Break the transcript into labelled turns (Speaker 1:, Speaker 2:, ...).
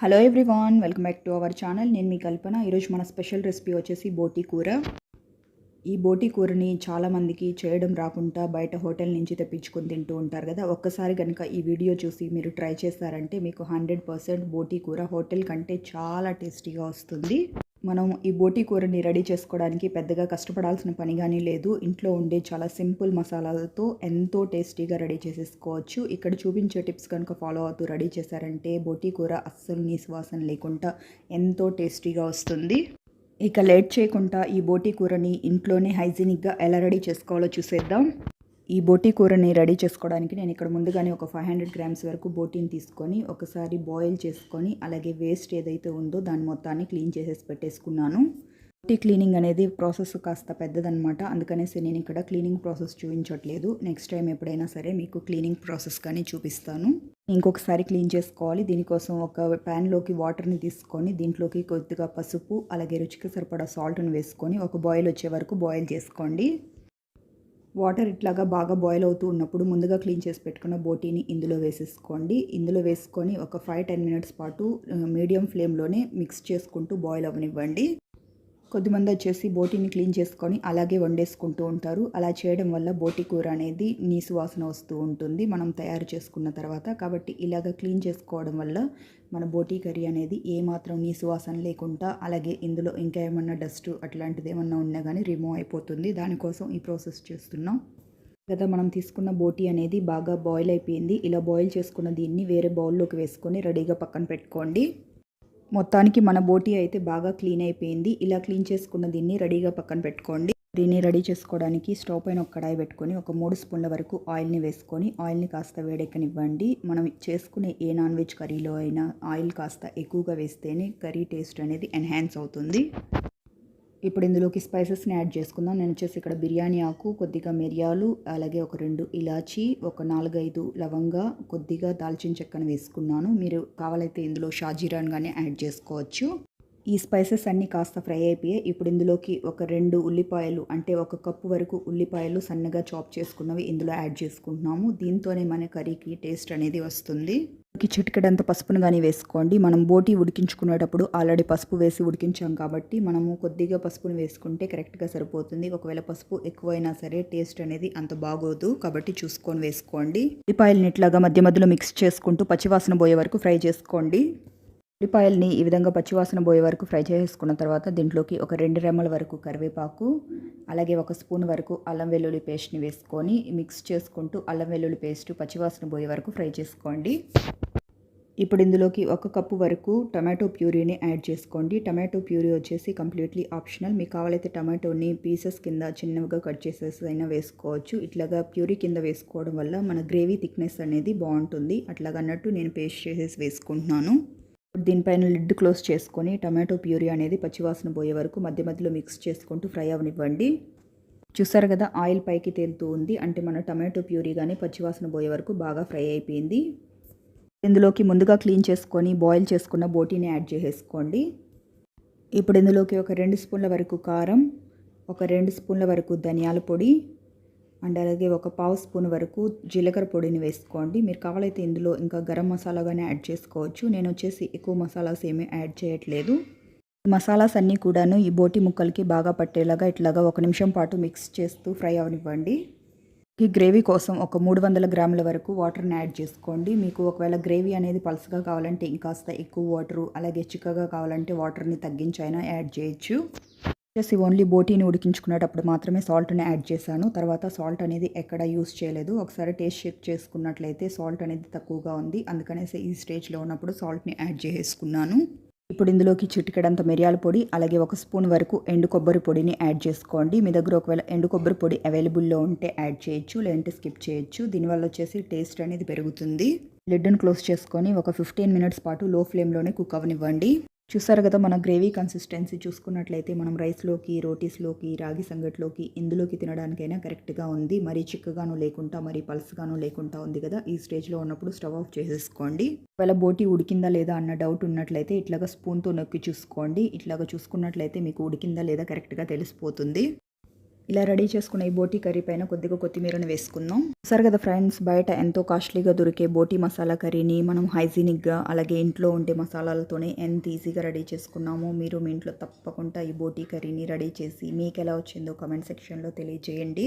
Speaker 1: Hello everyone welcome back to our channel నేను మీ కల్పన. ఈరోజు మన స్పెషల్ రెసిపీ వచ్చేసి బోటి కూర. ఈ బోటి కూరని చాలామందికి చేయడం రాకుండా బయట హోటల్ నుంచి తెప్పించుకొని తింటూ ఉంటారు కదా. ఒక్కసారి కనుక ఈ వీడియో చూసి మీరు ట్రై చేస్తారంటే మీకు హండ్రెడ్ పర్సెంట్ బోటి కూర హోటల్ కంటే చాలా టేస్టీగా వస్తుంది. మనం ఈ బోటి కూరని రెడీ చేసుకోవడానికి పెద్దగా కష్టపడాల్సిన పని కానీ లేదు. ఇంట్లో ఉండే చాలా సింపుల్ మసాలాలతో ఎంతో టేస్టీగా రెడీ చేసేసుకోవచ్చు. ఇక్కడ చూపించే టిప్స్ కనుక ఫాలో అవుతూ రెడీ చేశారంటే బోటి కూర అస్సలు నీ సువాసన లేకుండా ఎంతో టేస్టీగా వస్తుంది. ఇక లేట్ చేయకుండా ఈ బోటి కూరని ఇంట్లోనే హైజీనిక్గా ఎలా రెడీ చేసుకోవాలో చూసేద్దాం. ఈ బోటీ కూరని రెడీ చేసుకోవడానికి నేను ఇక్కడ ముందుగానే ఒక ఫైవ్ హండ్రెడ్ గ్రామ్స్ వరకు బోటీని తీసుకొని ఒకసారి బాయిల్ చేసుకొని అలాగే వేస్ట్ ఏదైతే ఉందో దాని మొత్తాన్ని క్లీన్ చేసేసి పెట్టేసుకున్నాను. బోటీ క్లీనింగ్ అనేది ప్రాసెస్ కాస్త పెద్దదనమాట అందుకనేసి నేను ఇక్కడ క్లీనింగ్ ప్రాసెస్ చూపించట్లేదు. నెక్స్ట్ టైం ఎప్పుడైనా సరే మీకు క్లీనింగ్ ప్రాసెస్ కానీ చూపిస్తాను. ఇంకొకసారి క్లీన్ చేసుకోవాలి. దీనికోసం ఒక ప్యాన్లోకి వాటర్ని తీసుకొని దీంట్లోకి కొద్దిగా పసుపు అలాగే రుచికి సరిపడా సాల్ట్ని వేసుకొని ఒక బాయిల్ వచ్చే వరకు బాయిల్ చేసుకోండి. వాటర్ ఇట్లాగా బాగా బాయిల్ అవుతూ ఉన్నప్పుడు ముందుగా క్లీన్ చేసి పెట్టుకున్న బోటీని ఇందులో వేసేసుకోండి. ఇందులో వేసుకొని ఒక ఫైవ్ టెన్ మినిట్స్ పాటు మీడియం ఫ్లేమ్లోనే మిక్స్ చేసుకుంటూ బాయిల్ అవ్వనివ్వండి. కొద్దిమంది వచ్చేసి బోటీని క్లీన్ చేసుకొని అలాగే వండేసుకుంటూ ఉంటారు. అలా చేయడం వల్ల బోటి కూర అనేది నీసు వాసన వస్తూ ఉంటుంది. మనం తయారు చేసుకున్న తర్వాత కాబట్టి ఇలాగ క్లీన్ చేసుకోవడం వల్ల మన బోటీ కర్రీ అనేది ఏమాత్రం నీ సువాసన లేకుండా అలాగే ఇందులో ఇంకా ఏమన్నా డస్ట్ అట్లాంటిది ఏమన్నా ఉన్నా కానీ రిమూవ్ అయిపోతుంది. దానికోసం ఈ ప్రాసెస్ చేస్తున్నాం. కదా మనం తీసుకున్న బోటీ అనేది బాగా బాయిల్ అయిపోయింది. ఇలా బాయిల్ చేసుకున్న దీన్ని వేరే బౌల్లోకి వేసుకొని రెడీగా పక్కన పెట్టుకోండి. మొత్తానికి మన బోటీ అయితే బాగా క్లీన్ అయిపోయింది. ఇలా క్లీన్ చేసుకున్న దీన్ని రెడీగా పక్కన పెట్టుకోండి. దీన్ని రెడీ చేసుకోవడానికి స్టవ్ పైన ఒక కడాయి పెట్టుకొని ఒక మూడు స్పూన్ల వరకు ఆయిల్ని వేసుకొని ఆయిల్ని కాస్త వేడెక్కనివ్వండి. మనం చేసుకునే ఏ నాన్ వెజ్ కర్రీలో అయినా ఆయిల్ కాస్త ఎక్కువగా వేస్తేనే కర్రీ టేస్ట్ అనేది ఎన్హాన్స్ అవుతుంది. ఇప్పుడు ఇందులోకి స్పైసెస్ని యాడ్ చేసుకుందాం. నేను వచ్చేసి ఇక్కడ బిర్యానీ ఆకు కొద్దిగా మిరియాలు అలాగే ఒక రెండు ఇలాచి ఒక నాలుగైదు లవంగా కొద్దిగా దాల్చిన చెక్కను వేసుకున్నాను. మీరు కావాలైతే ఇందులో షాజీరాన్ కానీ యాడ్ చేసుకోవచ్చు. ఈ స్పైసెస్ అన్నీ కాస్త ఫ్రై అయిపోయాయి. ఇప్పుడు ఇందులోకి ఒక రెండు ఉల్లిపాయలు అంటే ఒక కప్పు వరకు ఉల్లిపాయలు సన్నగా చాప్ చేసుకున్నవి ఇందులో యాడ్ చేసుకుంటున్నాము. దీంతోనే మన కర్రీకి టేస్ట్ అనేది వస్తుంది. చిటికెడంత పసుపును కానీ వేసుకోండి. మనం బోటి ఉడికించుకునేటప్పుడు ఆల్రెడీ పసుపు వేసి ఉడికించాం కాబట్టి మనము కొద్దిగా పసుపును వేసుకుంటే కరెక్ట్గా సరిపోతుంది. ఒకవేళ పసుపు ఎక్కువైనా సరే టేస్ట్ అనేది అంత బాగోదు. కాబట్టి చూసుకొని వేసుకోండి. ఉల్లిపాయలని ఇట్లాగా మధ్య మధ్యలో మిక్స్ చేసుకుంటూ పచ్చివాసన పోయే వరకు ఫ్రై చేసుకోండి. ఉల్లిపాయల్ని ఈ విధంగా పచ్చివాసన పోయే వరకు ఫ్రై చేసుకున్న తర్వాత దీంట్లోకి ఒక రెండు రెమ్మల వరకు కరివేపాకు అలాగే ఒక స్పూన్ వరకు అల్లం వెల్లుల్లి పేస్ట్ని వేసుకొని మిక్స్ చేసుకుంటూ అల్లం వెల్లుల్లి పేస్ట్ పచ్చివాసన పోయే వరకు ఫ్రై చేసుకోండి. ఇప్పుడు ఇందులోకి ఒక కప్పు వరకు టమాటో ప్యూరీని యాడ్ చేసుకోండి. టమాటో ప్యూరీ వచ్చేసి కంప్లీట్లీ ఆప్షనల్. మీకు కావాలైతే టమాటోని పీసెస్ కింద చిన్నగా కట్ చేసేసి అయినా వేసుకోవచ్చు. ఇట్లాగా ప్యూరీ కింద వేసుకోవడం వల్ల మన గ్రేవీ థిక్నెస్ అనేది బాగుంటుంది. అట్లాగన్నట్టు నేను పేస్ట్ చేసేసి వేసుకుంటున్నాను. దీనిపైన లిడ్ క్లోజ్ చేసుకొని టమాటో ప్యూరీ అనేది పచ్చివాసన పోయే వరకు మధ్య మధ్యలో మిక్స్ చేసుకుంటూ ఫ్రై అవనివ్వండి. చూసారు కదా ఆయిల్ పైకి తేలుతూ ఉంది. అంటే మన టమాటో ప్యూరీ కానీ పచ్చివాసన పోయే వరకు బాగా ఫ్రై అయిపోయింది. ఇందులోకి ముందుగా క్లీన్ చేసుకొని బాయిల్ చేసుకున్న బోటీని యాడ్ చేసేసుకోండి. ఇప్పుడు ఇందులోకి ఒక రెండు స్పూన్ల వరకు కారం ఒక రెండు స్పూన్ల వరకు ధనియాల పొడి అండ్ అలాగే ఒక పావు స్పూన్ వరకు జీలకర్ర పొడిని వేసుకోండి. మీరు కావాలైతే ఇందులో ఇంకా గరం మసాలా కానీ యాడ్ చేసుకోవచ్చు. నేను వచ్చేసి ఎక్కువ మసాలాస్ ఏమీ యాడ్ చేయట్లేదు. మసాలాస్ అన్నీ కూడాను ఈ బోటి ముక్కలకి బాగా పట్టేలాగా ఇట్లాగా ఒక నిమిషం పాటు మిక్స్ చేస్తూ ఫ్రై అవనివ్వండి. ఈ గ్రేవీ కోసం ఒక మూడు వందల గ్రాముల వరకు వాటర్ని యాడ్ చేసుకోండి. మీకు ఒకవేళ గ్రేవీ అనేది పలుసగా కావాలంటే ఇంకాస్త ఎక్కువ వాటరు అలాగే చిక్కగా కావాలంటే వాటర్ని తగ్గించైనా యాడ్ చేయొచ్చు. వచ్చేసి ఓన్లీ బోటీని ఉడికించుకునేటప్పుడు మాత్రమే సాల్ట్ని యాడ్ చేశాను. తర్వాత సాల్ట్ అనేది ఎక్కడ యూస్ చేయలేదు. ఒకసారి టేస్ట్ చెక్ చేసుకున్నట్లయితే సాల్ట్ అనేది తక్కువగా ఉంది. అందుకనేసి ఈ స్టేజ్లో ఉన్నప్పుడు సాల్ట్ని యాడ్ చేసుకున్నాను ఇప్పుడు ఇందులోకి చిటికెడంత మిరియాల పొడి అలాగే ఒక స్పూన్ వరకు ఎండు కొబ్బరి పొడిని యాడ్ చేసుకోండి. మీ దగ్గర ఒకవేళ ఎండు కొబ్బరి పొడి అవైలబుల్లో ఉంటే యాడ్ చేయొచ్చు లేదంటే స్కిప్ చేయొచ్చు. దీనివల్ల వచ్చేసి టేస్ట్ అనేది పెరుగుతుంది. లిడ్ని క్లోజ్ చేసుకొని ఒక ఫిఫ్టీన్ మినిట్స్ పాటు లో ఫ్లేమ్లోనే కుక్ అవనివ్వండి. చూసారు కదా మన గ్రేవీ కన్సిస్టెన్సీ చూసుకున్నట్లయితే మనం రైస్లోకి రోటీస్లోకి రాగి సంగట్లోకి ఇందులోకి తినడానికైనా కరెక్ట్గా ఉంది. మరీ చిక్కగాను లేకుండా మరీ పల్స్గాను లేకుండా ఉంది కదా. ఈ స్టేజ్లో ఉన్నప్పుడు స్టవ్ ఆఫ్ చేసేసుకోండి. ఒకవేళ బోటి ఉడికిందా లేదా అన్న డౌట్ ఉన్నట్లయితే ఇట్లాగా స్పూన్తో నొక్కి చూసుకోండి. ఇట్లాగా చూసుకున్నట్లయితే మీకు ఉడికిందా లేదా కరెక్ట్గా తెలిసిపోతుంది. ఇలా రెడీ చేసుకున్న ఈ బోటీ కర్రీ పైన కొద్దిగా కొత్తిమీరను వేసుకుందాం. సరే కదా ఫ్రెండ్స్ బయట ఎంతో కాస్ట్లీగా దొరికే బోటీ మసాలా కర్రీని మనం హైజీనిక్గా అలాగే ఇంట్లో ఉండే మసాలాలతోనే ఎంత ఈజీగా రెడీ చేసుకున్నామో మీరు మీ ఇంట్లో తప్పకుండా ఈ బోటీ కర్రీని రెడీ చేసి మీకు ఎలా వచ్చిందో కమెంట్ సెక్షన్లో తెలియజేయండి.